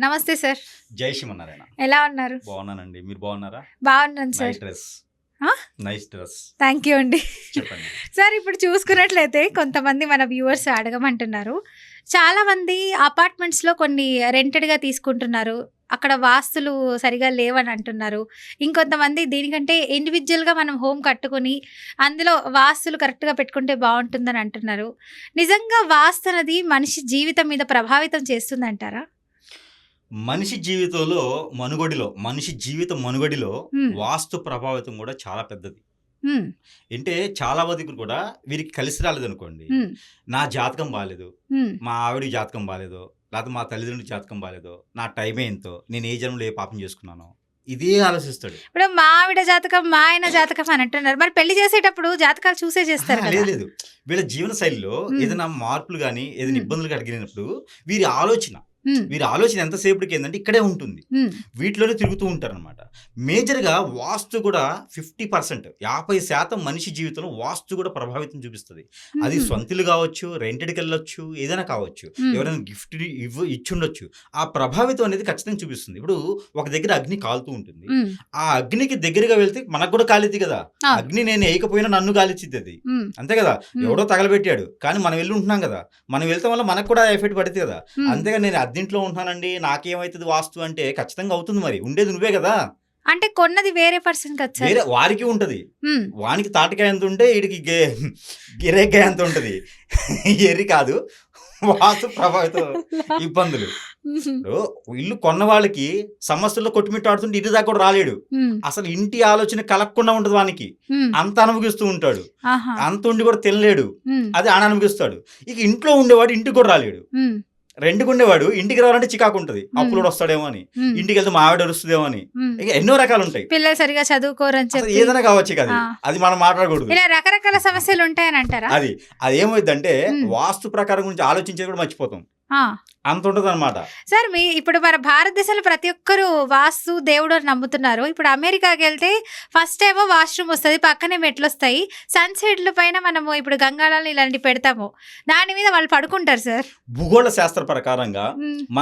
నమస్తే సార్. జై శ్రీమన్నారాయణ. ఎలా ఉన్నారు? బాగున్నానండి. మీరు బాగున్నారా? బాగున్నాను sir. Dress? Nice dress thank you అండి. సార్ ఇప్పుడు చూసుకున్నట్లయితే కొంతమంది మన వ్యూవర్స్ అడగమంటున్నారు. చాలా మంది అపార్ట్మెంట్స్లో కొన్ని రెంటెడ్గా తీసుకుంటున్నారు. అక్కడ వాస్తులు సరిగా లేవని అంటున్నారు. ఇంకొంతమంది దీనికంటే ఇండివిజువల్గా మనం హోమ్ కట్టుకొని అందులో వాస్తులు కరెక్ట్గా పెట్టుకుంటే బాగుంటుందని అంటున్నారు. నిజంగా వాస్తు అనేది మనిషి జీవితం మీద ప్రభావితం చేస్తుందంటారా? మనిషి జీవితంలో మనుగడిలో మనిషి జీవిత మనుగడిలో. వాస్తు ప్రభావితం కూడా చాలా పెద్దది. అంటే చాలా మందికి కూడా వీరికి కలిసి రాలేదు అనుకోండి నా జాతకం బాగాలేదు మా ఆవిడ జాతకం బాగాలేదు లేకపోతే మా తల్లిదండ్రుల జాతకం బాగాలేదు నా టైమే ఎంతో నేను ఏ జన్మలో ఏ పాపం చేసుకున్నాను ఇదే ఆలోచిస్తాడు. ఇప్పుడు మా ఆవిడ జాతకం మా ఆయన జాతకం అని అంటున్నారు. మరి పెళ్ళి చేసేటప్పుడు జాతకాలు చూసే చేస్తారు లేదు లేదు. వీళ్ళ జీవన శైలిలో. ఏదైనా మార్పులు కానీ ఏదైనా. ఇబ్బందులు కలిగినప్పుడు వీరి ఆలోచన వీరి ఆలోచన ఎంతసేపటికి ఏంటంటే ఇక్కడే ఉంటుంది. వీటిలోనే తిరుగుతూ ఉంటారనమాట మేజర్గా వాస్తు కూడా ఫిఫ్టీ పర్సెంట్ యాభై శాతం మనిషి జీవితంలో వాస్తు కూడా ప్రభావితం చూపిస్తుంది. అది సొంతలు కావచ్చు రెంటెడ్కి వెళ్ళొచ్చు ఏదైనా కావచ్చు ఎవరైనా గిఫ్ట్ ఇవ్వ ఇచ్చుండొచ్చు. ఆ ప్రభావితం అనేది ఖచ్చితంగా చూపిస్తుంది. ఇప్పుడు ఒక దగ్గర అగ్ని కాలుతూ ఉంటుంది. ఆ అగ్నికి దగ్గరగా వెళ్తే మనకు కూడా కాలిద్ది కదా. అగ్ని నేను వేయకపోయినా నన్ను కాలిచ్చిద్ది అది. అంతే కదా. ఎవడో తగలబెట్టాడు. కానీ మనం వెళ్ళి ఉంటున్నాం కదా. మనం వెళ్తాం వల్ల మనకు కూడా ఎఫెక్ట్ పడుతుంది కదా. అంతేగా నేను అద్దీంట్లో ఉంటున్నానండి నాకేమవుతుంది వాస్తు అంటే ఖచ్చితంగా అవుతుంది మరి. ఉండేది నువ్వే కదా. అంటే కొన్నది వేరే పర్సన్ వేరే వారికి ఉంటది. వానికి తాటికాయ ఎంత ఉంటే వీడికి గే గిరేకాయ ఎంత ఉంటది. ఎర్రి కాదు. వాస్తు ప్రభావితం ఇబ్బందులు. ఇల్లు కొన్న వాళ్ళకి సమస్యల్లో కొట్టుమిట్టాడుతుంటే ఇంటి దాకా కూడా రాలేడు. అసలు ఇంటి ఆలోచన కలగకుండా ఉంటుంది వానికి. అంత అనుభవిస్తూ ఉంటాడు. అంత ఉండి కూడా తినలేడు. అది ఆన అనుభవిస్తాడు ఇక ఇంట్లో ఉండేవాడు ఇంటికి కూడా రాలేడు. రెండుకు ఉండేవాడు ఇంటికి రావాలంటే చికాకు ఉంటుంది. అప్పులు వస్తాడేమో అని. ఇంటికి వెళ్తే మా ఆవిడ అరుస్తుందేమో అని. ఎన్నో రకాలు ఉంటాయి పిల్లలు సరిగా చదువుకోరని చెప్పి. ఏదైనా కావచ్చు కదా. అది. మనం మాట్లాడకూడదు. ఇలా రకరకాల సమస్యలు ఉంటాయని అంటారా? అది. అది ఏమైందంటే ఉమ్. వాస్తు ప్రకారం గురించి ఆలోచించేది కూడా మర్చిపోతాం. అంత ఉంటుంది అనమాట సార్ మీ ఇప్పుడు మన భారతదేశంలో ప్రతి ఒక్కరు వాస్తు దేవుడు అని నమ్ముతున్నారు. ఇప్పుడు అమెరికాకి వెళ్తే ఫస్ట్ ఏమో వాష్రూమ్ వస్తుంది పక్కనే మెట్లు వస్తాయి. సన్సెట్ల పైన మనము ఇప్పుడు గంగాళాలు ఇలాంటివి పెడతాము. దాని మీద వాళ్ళు పడుకుంటారు సార్. భూగోళ శాస్త్ర ప్రకారంగా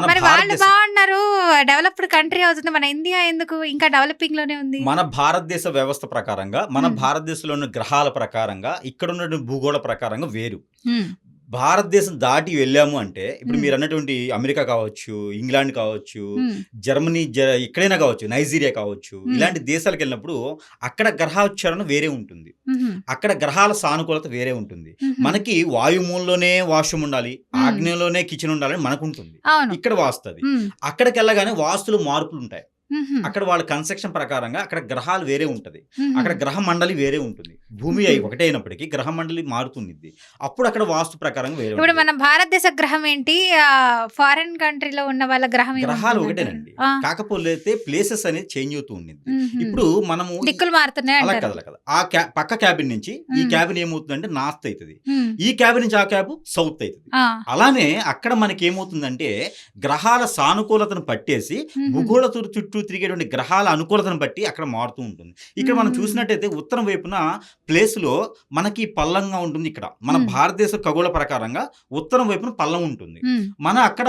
మరి వాళ్ళు బాగున్నారు. డెవలప్డ్ కంట్రీ అవుతుంది. మన ఇండియా ఎందుకు? ఇంకా డెవలపింగ్లోనే ఉంది. మన భారతదేశ వ్యవస్థ ప్రకారంగా మన. భారతదేశంలో ఉన్న గ్రహాల ప్రకారంగా ఇక్కడ ఉన్న భూగోళ ప్రకారంగా వేరు. భారతదేశం దాటి వెళ్ళాము అంటే ఇప్పుడు. మీరు అన్నటువంటి అమెరికా కావచ్చు ఇంగ్లాండ్ కావచ్చు జర్మనీ జ ఎక్కడైనా కావచ్చు నైజీరియా కావచ్చు. ఇలాంటి దేశాలకు వెళ్ళినప్పుడు అక్కడ గ్రహాచరణ వేరే ఉంటుంది. అక్కడ గ్రహాల సానుకూలత వేరే ఉంటుంది. మనకి వాయుమూలంలోనే వాష్రూమ్ ఉండాలి. ఆగ్నేయంలోనే కిచెన్ ఉండాలని మనకు ఉంటుంది ఇక్కడ వాస్తుంది. అక్కడికి వెళ్ళగానే వాస్తులు మార్పులు ఉంటాయి అక్కడ వాళ్ళ కన్స్ట్రక్షన్ ప్రకారంగా అక్కడ గ్రహాలు వేరే ఉంటది. అక్కడ గ్రహ మండలి వేరే ఉంటుంది భూమి అయి ఒకటే అయినప్పటికీ గ్రహ మండలి మారుతుంది అప్పుడు అక్కడ వాస్తు ప్రకారంగా వేరే ఇప్పుడు. మన భారతదేశ గ్రహం ఏంటి ఫారిన్ కంట్రీలో ఉన్న వాళ్ళ గ్రహం గ్రహాలు? ఒకటేనండి కాకపోతే ప్లేసెస్ అనేది చేంజ్ అవుతూ ఉండింది. ఇప్పుడు మనము దిక్కులు మారుతున్నాయి అలా కదల కదా ఆ పక్క క్యాబిన్ నుంచి ఈ. క్యాబిన్ ఏమవుతుందంటే నార్త్ అవుతుంది. ఈ క్యాబిన్ నుంచి ఆ క్యాబ్ సౌత్ అవుతుంది అలానే అక్కడ మనకి ఏమవుతుందంటే గ్రహాల సానుకూలతను పట్టేసి. భూగోళ చుట్టూ- చుట్టూ తిరిగేటువంటి గ్రహాల అనుకూలతను బట్టి అక్కడ మారుతూ ఉంటుంది ఇక్కడ మనం. చూసినట్టయితే ఉత్తరం వైపున ప్లేస్లో మనకి పల్లంగా ఉంటుంది ఇక్కడ మన. భారతదేశ ఖగోళ ప్రకారంగా ఉత్తరం వైపున పల్లం ఉంటుంది. మన అక్కడ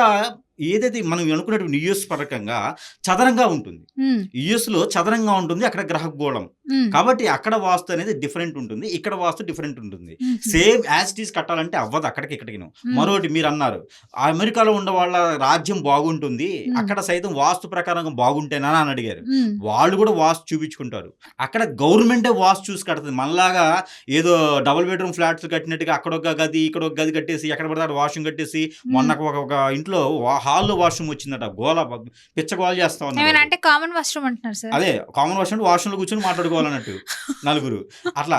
ఏదైతే మనం అనుకున్నటువంటి యుఎస్ పరకంగా చదరంగా ఉంటుంది. యుఎస్లో చదరంగా ఉంటుంది అక్కడ గ్రహగోళం మ్మ్. కాబట్టి అక్కడ వాస్తు అనేది డిఫరెంట్ ఉంటుంది ఇక్కడ వాస్తు డిఫరెంట్ ఉంటుంది. సేమ్ ఈస్ కట్టాలంటే అవ్వదు అక్కడికి ఇక్కడికి మ్మ్. మరొకటి మీరు అన్నారు ఆ అమెరికాలో ఉన్న వాళ్ళ రాజ్యం బాగుంటుంది. అక్కడ సైతం వాస్తు ప్రకారంగా బాగుంటేనా అని అడిగారు. వాళ్ళు కూడా వాస్తు చూపించుకుంటారు అక్కడ గవర్నమెంటే వాస్తు చూసి కడుతుంది మనలాగా ఏదో డబుల్ బెడ్రూమ్ ఫ్లాట్స్ కట్టినట్టుగా అక్కడ ఒక గది ఇక్కడ ఒక గది కట్టేసి ఎక్కడ పడితే అక్కడ వాష్రూమ్ కట్టేసి మొన్న ఒక ఇంట్లో హాల్లో వాష్రూమ్ వచ్చిందట గోల పిచ్చ గోల చేస్తా ఉన్నారు అంటే కామన్ వాష్రూమ్ అంటున్నారు సార్ అదే కామన్ వాష్రూమ్ వాష్రూమ్లో కూర్చొని మాట్లాడుకోవాలన్నట్టు నలుగురు అట్లా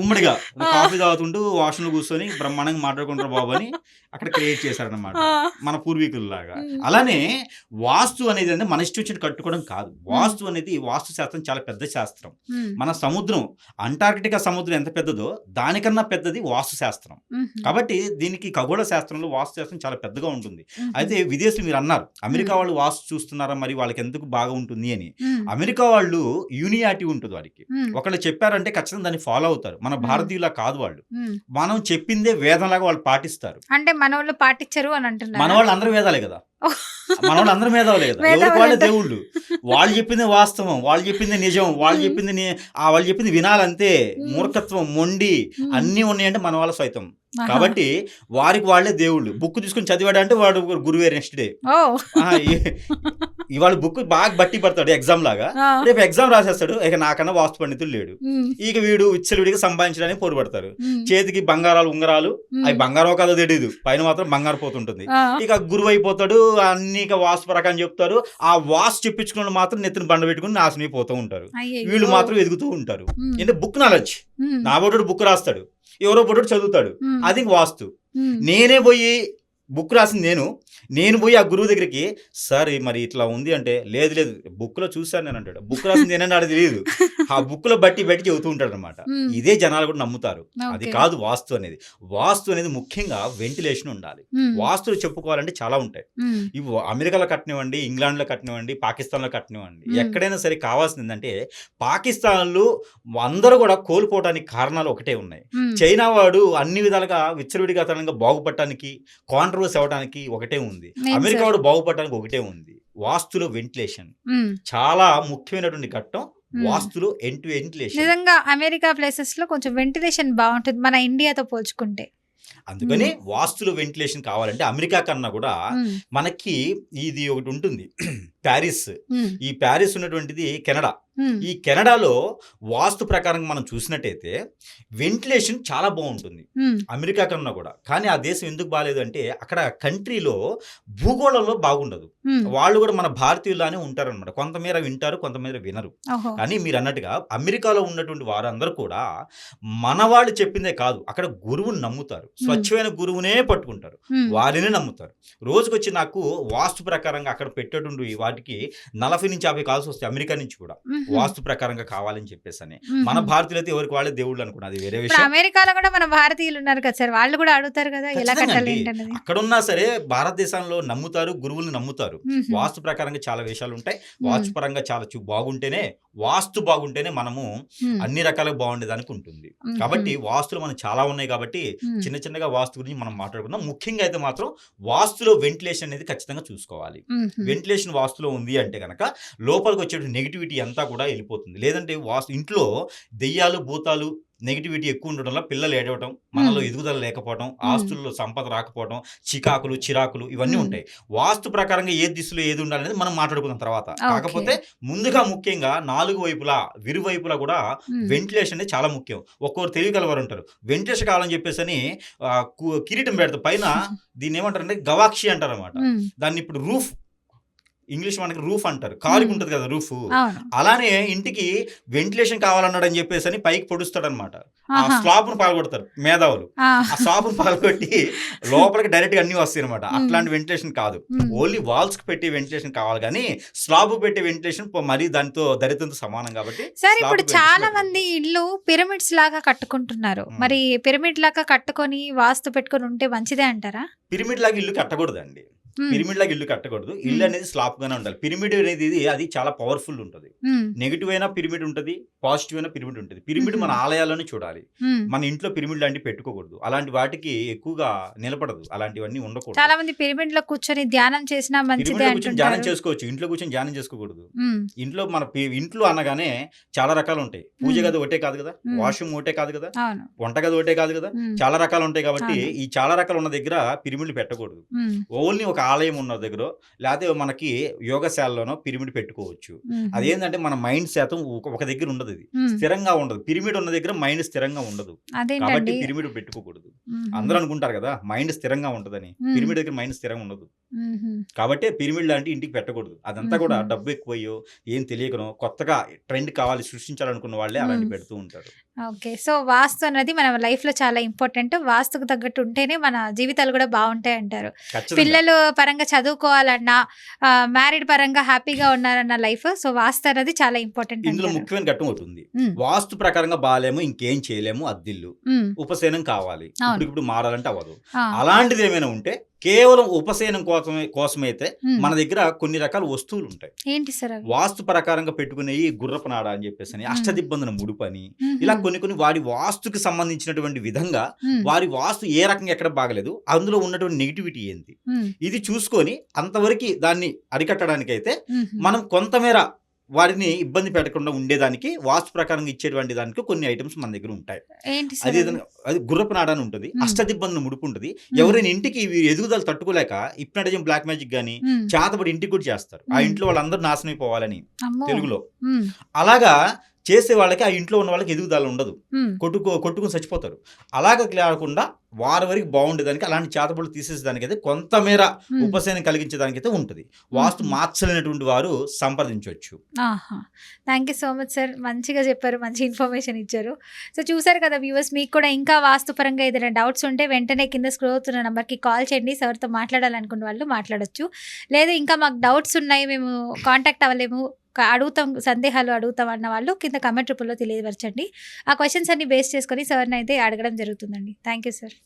ఉమ్మడిగా. కాఫీ తాగుతుంటూ వాష్రూమ్ కూర్చొని బ్రహ్మాండంగా మాట్లాడుకుంటారు బాబు అని అక్కడ క్రియేట్ చేశారనమాట. మన పూర్వీకుల్లాగా. అలానే వాస్తు అనేది అంటే మన ఇష్టం కట్టుకోవడం కాదు వాస్తు అనేది వాస్తు శాస్త్రం చాలా పెద్ద శాస్త్రం. మన సముద్రం అంటార్కిటికా సముద్రం ఎంత పెద్దదో దానికన్నా పెద్దది వాస్తు శాస్త్రం. కాబట్టి దీనికి ఖగోళ శాస్త్రంలో వాస్తు శాస్త్రం చాలా పెద్దగా ఉంటుంది. అయితే విదేశీయులు మీరు అన్నారు. అమెరికా వాళ్ళు వాస్తు చూస్తున్నారా? మరి వాళ్ళకి ఎందుకు బాగా ఉంటుంది అని. అమెరికా వాళ్ళు యూనియాటి ఉంటుంది వాడికి. ఒకళ్ళు చెప్పారంటే ఖచ్చితంగా దాన్ని ఫాలో అవుతారు. మన భారతీయులా కాదు వాళ్ళు. మనం చెప్పిందే వేదంలాగా వాళ్ళు పాటిస్తారు. అంటే మన వాళ్ళు పాటించరు అని అంటున్నారు? మన వాళ్ళు అందరూ వేదాలే కదా. మనోళ్ళు అందరూ మేధావులే కదా. ఎవరికి వాళ్ళే. దేవుళ్ళు. వాళ్ళు చెప్పింది వాస్తవం వాళ్ళు చెప్పింది నిజం వాళ్ళు. చెప్పింది వాళ్ళు చెప్పింది వినాలంతే. మూర్ఖత్వం మొండి. అన్నీ ఉన్నాయంటే మన వాళ్ళ సైతం. కాబట్టి వారికి వాళ్ళే దేవుళ్ళు. బుక్ తీసుకుని చదివాడంటే వాడు గురువే నెక్స్ట్ డే. ఇవాళ బుక్ బాగా బట్టి పడతాడు ఎగ్జామ్ లాగా. రేపు ఎగ్జామ్ రాసేస్తాడు. ఇక నాకన్నా వాస్తు పండితులు లేడు. ఇక వీడు విచ్చలవిడిగా సంపాదించడానికి పోరుపడతారు. చేతికి బంగారాలు ఉంగరాలు. అవి బంగారం కాదో తెలియదు పైన మాత్రం బంగారు పోతుంటుంది. ఇక గురువు అయిపోతాడు. అన్ని ఇక వాస్తు ప్రకారం చెప్తారు. ఆ వాస్తు చెప్పించుకున్న మాత్రం నెత్తిన బండ పెట్టుకుని నాశనం అయిపోతూ ఉంటారు. వీళ్ళు మాత్రం ఎదుగుతూ ఉంటారు. అంటే బుక్ నాలెడ్జ్. నా బొడ్డు బుక్ రాస్తాడు. ఎవరో బొడ్డు చదువుతాడు. అది వాస్తు. నేనే పోయి బుక్ రాసింది నేను. నేను పోయి ఆ గురువు దగ్గరికి సార్ మరి ఇట్లా ఉంది అంటే లేదు లేదు బుక్లో చూసాను నేను అంటాడు. బుక్ రాసింది నేనని నాకు తెలియదు. ఆ బుక్లో బట్టి బట్టి చెబుతూ ఉంటాడు అనమాట ఇదే జనాలు కూడా నమ్ముతారు. అది. కాదు వాస్తు అనేది. వాస్తు అనేది ముఖ్యంగా వెంటిలేషన్ ఉండాలి. వాస్తులు చెప్పుకోవాలంటే చాలా ఉంటాయి. ఇవి అమెరికాలో కట్టినవ్వండి ఇంగ్లాండ్లో కట్టినవ్వండి పాకిస్తాన్లో కట్టినవ్వండి. ఎక్కడైనా సరే కావాల్సింది ఏంటంటే పాకిస్తాన్లు అందరూ కూడా కోల్పోవడానికి కారణాలు ఒకటే ఉన్నాయి. చైనా వాడు అన్ని విధాలుగా విచ్చలవిడిగా బాగుపడటానికి కాంట్రవర్సీ అవడానికి ఒకటే ఉంది. అమెరికా? వాడు బాగుపడటానికి ఒకటే ఉంది. వాస్తులో వెంటిలేషన్. చాలా ముఖ్యమైనటువంటి ఘట్టం. వాస్తులో ఎంటు వెంటిలేషన్ నిజంగా అమెరికా ప్లేసెస్లో కొంచెం వెంటిలేషన్ బాగుంటుంది మన ఇండియాతో పోల్చుకుంటే. అందుకని వాస్తులో వెంటిలేషన్ కావాలంటే అమెరికా కన్నా కూడా మనకి ఇది ఒకటి ఉంటుంది. ప్యారిస్. ఈ ప్యారిస్ ఉన్నటువంటిది కెనడా. ఈ కెనడాలో వాస్తు ప్రకారం మనం చూసినట్టయితే వెంటిలేషన్ చాలా బాగుంటుంది. అమెరికా కన్నా కూడా. కానీ ఆ దేశం ఎందుకు బాగాలేదు అంటే అక్కడ కంట్రీలో భూగోళంలో బాగుండదు. వాళ్ళు కూడా మన భారతీయులానే ఉంటారన్నమాట. కొంతమేర వింటారు కొంతమేర వినరు. కానీ మీరు అన్నట్టుగా అమెరికాలో ఉన్నటువంటి వారందరూ కూడా మన వాళ్ళు చెప్పిందే కాదు. అక్కడ గురువుని నమ్ముతారు. స్వచ్ఛమైన గురువునే పట్టుకుంటారు. వారినే నమ్ముతారు. రోజుకొచ్చి నాకు వాస్తు ప్రకారంగా అక్కడ పెట్టేటువంటి వాటికి నలభై నుంచి యాభై కాల్స్ వస్తాయి అమెరికా నుంచి కూడా. వాస్తు ప్రకారంగా కావాలని చెప్పేసి అని మన భారతీయులు అయితే ఎవరికి వాళ్ళే దేవుళ్ళు అనుకున్నా అది వేరే విషయం. అమెరికాలో కూడా మన భారతీయులు ఉన్నారు కదా సార్. వాళ్ళు కూడా అడుగుతారు కదా ఎలా. ఏంటన్నది? అక్కడున్నా సరే భారతదేశంలో నమ్ముతారు గురువులు నమ్ముతారు. వాస్తు ప్రకారంగా చాలా విషయాలు ఉంటాయి. వాస్తు పరంగా చాలా బాగుంటేనే వాస్తు బాగుంటేనే మనము అన్ని రకాలుగా బాగుండేదానికి ఉంటుంది. కాబట్టి వాస్తులు మనకు చాలా ఉన్నాయి కాబట్టి చిన్న చిన్నగా వాస్తు గురించి మనం మాట్లాడుకుందాం. ముఖ్యంగా అయితే మాత్రం వాస్తులో వెంటిలేషన్ అనేది ఖచ్చితంగా చూసుకోవాలి. వెంటిలేషన్ వాస్తులో ఉంది అంటే కనుక లోపలికి వచ్చేటువంటి నెగిటివిటీ అంతా కూడా వెళ్ళిపోతుంది. లేదంటే వాస్తు ఇంట్లో దెయ్యాలు భూతాలు నెగిటివిటీ ఎక్కువ ఉండడం వల్ల పిల్లలు ఏడవటం మనలో. ఎదుగుదల లేకపోవడం ఆస్తుల్లో సంపద రాకపోవడం చికాకులు చిరాకులు ఇవన్నీ. ఉంటాయి. వాస్తు ప్రకారంగా ఏ దిశలో ఏది ఉండాలనేది మనం మాట్లాడుకున్న తర్వాత. కాకపోతే ముందుగా ముఖ్యంగా నాలుగు వైపులా విరువైపులా కూడా వెంటిలేషన్ అనేది చాలా ముఖ్యం. ఒక్కొక్కరు తెలియగలవారు ఉంటారు. వెంటిలేషన్ కావాలని చెప్పేసి అని కిరీటం పెడతారు. పైన దీన్ని ఏమంటారంటే గవాక్షి అంటారు అనమాట దాన్ని ఇప్పుడు రూఫ్ ఇంగ్లీష్ మనకి రూఫ్ అంటారు. మ్మ్. ఉంటుంది కదా రూఫ్. అలానే ఇంటికి వెంటిలేషన్ కావాలన్నాడు అని చెప్పేసి అని పైకి పొడుస్తాడు అనమాట ఆ స్లాబ్ను పగలగొడతారు మేధావులు. ఆ, స్లాబ్ను పగలగొట్టి లోపలికి డైరెక్ట్గా అన్ని వస్తాయి అనమాట. అట్లాంటి వెంటిలేషన్ కాదు. ఓన్లీ వాల్స్కి పెట్టి వెంటిలేషన్ కావాలి కానీ స్లాబ్ పెట్టే వెంటిలేషన్ మరీ దానితో దరిద్రంతో సమానం కాబట్టి సార్ ఇప్పుడు చాలా. మంది ఇల్లు పిరమిడ్స్ లాగా కట్టుకుంటున్నారు. మరి పిరమిడ్ లాగా కట్టుకొని వాస్తు పెట్టుకొని ఉంటే మంచిదే అంటారా? పిరమిడ్ లాగా ఇల్లు కట్టకూడదండి. పిరమిడ్ లాగా ఇల్లు కట్టకూడదు. ఇల్లు. అనేది స్లాప్ గానే ఉండాలి. పిరమిడ్ అనేది అది చాలా పవర్ఫుల్ ఉంటుంది. నెగిటివ్ అయినా పిరమిడ్ ఉంటుంది పాజిటివ్ అయినా పిరమిడ్ ఉంటుంది. పిరమిడ్ మన మ్మ్. ఆలయాల్లోనే చూడాలి. మన ఇంట్లో పిరమిడ్ లాంటివి పెట్టుకోకూడదు. అలాంటి వాటికి ఎక్కువగా నిలబడదు. అలాంటివన్నీ ఉండకూడదు. చాలా మంది పిరమిడ్లో కూర్చొని ధ్యానం చేసినా మంచిదే ధ్యానం చేసుకోవచ్చు. ఇంట్లో కూర్చొని ధ్యానం చేసుకోకూడదు. ఇంట్లో మన ఇంట్లో అనగానే చాలా రకాలు ఉంటాయి. పూజ. గది ఒకటే కాదు కదా. వాష్రూమ్ ఒకటే కాదు కదా? అవును. వంటగది ఒకటే కాదు కదా? చాలా రకాలు ఉంటాయి కాబట్టి. ఈ చాలా రకాలు ఉన్న దగ్గర పిరమిడ్లు పెట్టకూడదు. ఓన్లీ ఒక ఆలయం ఉన్న దగ్గర లేకపోతే మనకి యోగశాలలోనో పిరమిడ్ పెట్టుకోవచ్చు. అదేంటంటే మన మైండ్ శాతం ఒక- దగ్గర ఉండదు ఇది. ఉమ్, స్థిరంగా ఉండదు. పిరమిడ్ ఉన్న దగ్గర మైండ్ స్థిరంగా ఉండదు. కాబట్టి పిరమిడ్ పెట్టుకోకూడదు. అందరూ అనుకుంటారు కదా మైండ్ స్థిరంగా ఉంటదని. పిరమిడ్ దగ్గర మైండ్ స్థిరంగా ఉండదు. కాబట్టి పిరమిడ్ లాంటి ఇంటికి పెట్టకూడదు. అదంతా కూడా. డబ్బు ఎక్కువయ్యో ఏం తెలియకనో కొత్తగా ట్రెండ్ కావాలి సృష్టించాలనుకున్న వాళ్ళే అలాంటి. పెడుతూ ఉంటారు. ఓకే. సో వాస్తు అనేది మన లైఫ్లో చాలా ఇంపార్టెంట్. వాస్తుకు తగ్గట్టు ఉంటేనే మన జీవితాలు కూడా బాగుంటాయి అంటారు. పిల్లలు పరంగా చదువుకోవాలన్నా మ్యారీడ్ పరంగా హ్యాపీగా ఉన్నారన్న లైఫ్. సో వాస్తు అనేది చాలా ఇంపార్టెంట్ ఇందులో ముఖ్యమైన ఘట్టం ఉమ్, వాస్తు ప్రకారంగా బాగాలేము ఇంకేం చేయలేము అద్దిల్లు. ఉమ్, ఉపశయనం కావాలి. ఇప్పుడు మారాలంటే అవ్వదు. అలాంటిది ఏమైనా ఉంటే కేవలం ఉపశయనం కోసమే కోసమైతే. మన దగ్గర కొన్ని రకాల వస్తువులు ఉంటాయి ఏంటి సార్ వాస్తు ప్రకారంగా పెట్టుకునేవి గుర్రపు నాడ అని చెప్పేసి అని అష్టదిబ్బందున ముడుపని. ఇలా కొన్ని కొన్ని వారి వాస్తుకి సంబంధించినటువంటి విధంగా. వారి వాస్తు ఏ రకంగా ఎక్కడ బాగలేదు అందులో ఉన్నటువంటి నెగిటివిటీ ఏంటి. ఇది చూసుకొని అంతవరకు దాన్ని అరికట్టడానికైతే. మనం కొంతమేర వారిని ఇబ్బంది పెట్టకుండా ఉండేదానికి వాస్తు ప్రకారంగా ఇచ్చేటువంటి దానికి కొన్ని ఐటమ్స్ మన దగ్గర ఉంటాయి అది అది గుర్రపు నాడ అని ఉంటుంది మ్మ్. అష్టదిబ్బందులు ముడుపు ఉంటుంది. ఎవరైనా ఇంటికి ఎదుగుదల తట్టుకోలేక ఇప్నటిజం బ్లాక్ మ్యాజిక్ గానీ. చేతబడి ఇంటికి కూడా చేస్తారు ఆ. ఇంట్లో వాళ్ళందరూ నాశనం అయిపోవాలని. తెలుగులో. అలాగా చేసే వాళ్ళకి ఆ ఇంట్లో ఉన్న వాళ్ళకి ఎదుగుదల ఉండదు. కొట్టుకో కొట్టుకుని చచ్చిపోతారు. అలాగ లేకుండా వారి వరకు బాగుండేదానికి అలాంటి చేతబడులు తీసేసేదానికైతే కొంతమేర ఉమ్. ఉపశమనం కలిగించడానికైతే ఉంటుంది. వాస్తు. మార్చలేనటువంటి వారు సంప్రదించవచ్చు. ఆహా. Thank you so much sir. మంచిగా చెప్పారు మంచి ఇన్ఫర్మేషన్ ఇచ్చారు. సో చూసారు కదా వ్యూవర్స్ మీకు కూడా ఇంకా వాస్తుపరంగా ఏదైనా డౌట్స్ ఉంటే వెంటనే కింద స్క్రోల్ అవుతున్న నెంబర్కి కాల్ చేయండి. సార్తో మాట్లాడాలనుకున్న వాళ్ళు మాట్లాడొచ్చు. లేదా ఇంకా మాకు డౌట్స్ ఉన్నాయి మేము కాంటాక్ట్ అవ్వలేము. అడుగుతాం సందేహాలు అడుగుతాం అన్న వాళ్ళు కింద కమెంట్ రూపంలో తెలియపరచండి. ఆ క్వశ్చన్స్ అన్ని బేస్ చేసుకొని సార్ని అయితే అడగడం జరుగుతుందండి. Thank you sir